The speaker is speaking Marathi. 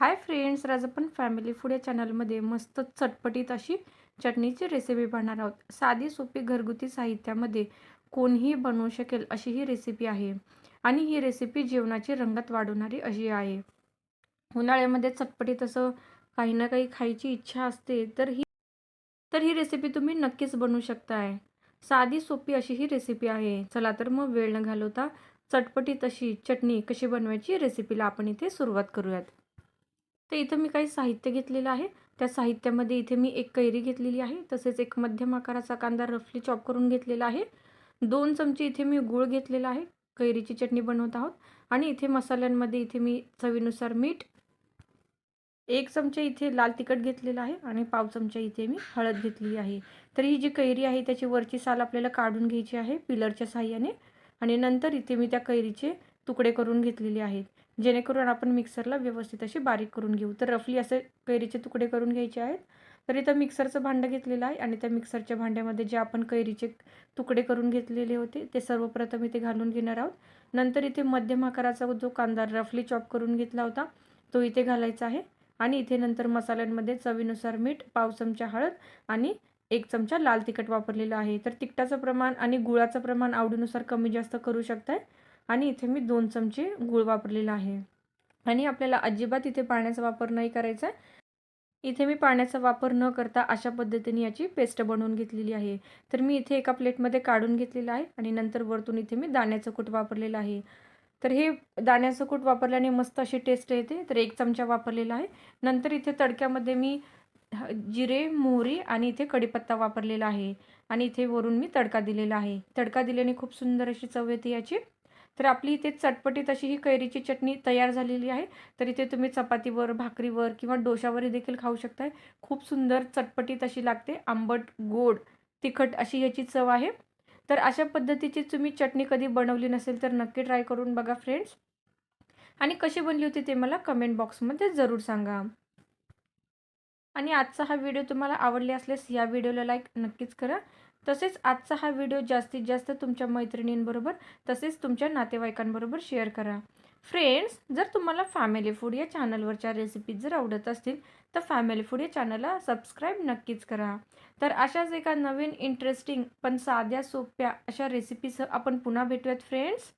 हाय फ्रेंड्स आज आपण फॅमिली फूड या चॅनलमध्ये मस्त चटपटीत अशी चटणीची रेसिपी पाहणार आहोत. साधी सोपी घरगुती साहित्यामध्ये कोणीही बनवू शकेल अशी ही रेसिपी आहे. आणि ही रेसिपी जेवणाची रंगत वाढवणारी अशी आहे. उन्हाळ्यामध्ये चटपटीत असं काही ना काही खायची इच्छा असते तर ही तर ही रेसिपी तुम्ही नक्कीच बनवू शकताय. साधी सोपी अशी ही रेसिपी आहे. चला तर मग वेळ न घालवता चटपटीत अशी चटणी कशी बनवायची रेसिपीला आपण इथे सुरुवात करूयात. तर इथं मी काही साहित्य घेतलेलं आहे. त्या साहित्यामध्ये इथे मी एक कैरी घेतलेली आहे. तसेच एक मध्यम आकाराचा कांदा रफली चॉप करून घेतलेला आहे. दोन चमचे इथे मी गूळ घेतलेला आहे. कैरीची चटणी बनवत आहोत. आणि इथे मसाल्यांमध्ये इथे मी चवीनुसार मीठ एक चमचा इथे लाल तिखट घेतलेला आहे. आणि पाव चमचा इथे मी हळद घेतलेली आहे. तर ही जी कैरी आहे त्याची वरची साल आपल्याला काढून घ्यायची आहे पिलरच्या साह्याने आणि नंतर इथे मी त्या कैरीचे तुकडे करून घेतलेले आहेत. जेणेकरून आपण मिक्सरला व्यवस्थित अशी बारीक करून घेऊ. तर रफली असे कैरीचे तुकडे करून घ्यायचे आहेत. तर इथं मिक्सरचं भांडं घेतलेलं आहे आणि त्या मिक्सरच्या भांड्यामध्ये जे आपण कैरीचे तुकडे करून घेतलेले होते ते सर्वप्रथम इथे घालून घेणार आहोत. नंतर इथे मध्यम आकाराचा जो कांदा रफली चॉप करून घेतला होता तो इथे घालायचा आहे. आणि इथे नंतर मसाल्यांमध्ये चवीनुसार मीठ पाव चमचा हळद आणि एक चमचा लाल तिखट वापरलेलं आहे. तर तिखटाचं प्रमाण आणि गुळाचं प्रमाण आवडीनुसार कमी जास्त करू शकताय. आणि इथे मी दोन चमचे गूळ वापरलेला आहे. आणि आपल्याला अजिबात इथे पाण्याचा वापर नाही करायचा इथे मी पाण्याचा वापर न करता अशा पद्धतीने याची पेस्ट बनवून घेतलेली आहे. तर मी इथे एका प्लेटमध्ये काढून घेतलेलं आहे आणि नंतर वरतून इथे मी दाण्याचं कूट वापरलेलं आहे. तर हे दाण्याचं कूट वापरल्याने मस्त अशी टेस्ट येते. तर एक चमचा वापरलेला आहे. नंतर इथे तडक्यामध्ये मी जिरे मोहरी आणि इथे कढीपत्ता वापरलेला आहे. आणि इथे वरून मी तडका दिलेला आहे. तडका दिल्याने खूप सुंदर अशी चव येते याची. तर आपली इथे चटपटीत अशी ही कैरीची चटणी तयार झालेली आहे. तर इथे तुम्ही चपातीवर भाकरीवर किंवा डोशावरही देखील खाऊ शकताय. खूप सुंदर चटपटीत अशी लागते. आंबट गोड तिखट अशी ह्याची चव आहे. तर अशा पद्धतीची तुम्ही चटणी कधी बनवली नसेल तर नक्की ट्राय करून बघा फ्रेंड्स. आणि कशी बनली होती ते मला कमेंट बॉक्समध्ये जरूर सांगा. आणि आजचा हा व्हिडिओ तुम्हाला आवडले असल्यास या व्हिडिओला लाईक नक्कीच करा. तसेच आजचा हा व्हिडिओ जास्तीत जास्त तुमच्या मैत्रिणींबरोबर तसेच तुमच्या नातेवाईकांबरोबर शेअर करा. फ्रेंड्स जर तुम्हाला फॅमिली फूड या चॅनलवरच्या रेसिपीज जर आवडत असतील तर फॅमिली फूड या चॅनलला सबस्क्राईब नक्कीच करा. तर अशाच एका नवीन इंटरेस्टिंग पण साध्या सोप्या अशा रेसिपीसह आपण पुन्हा भेटूयात फ्रेंड्स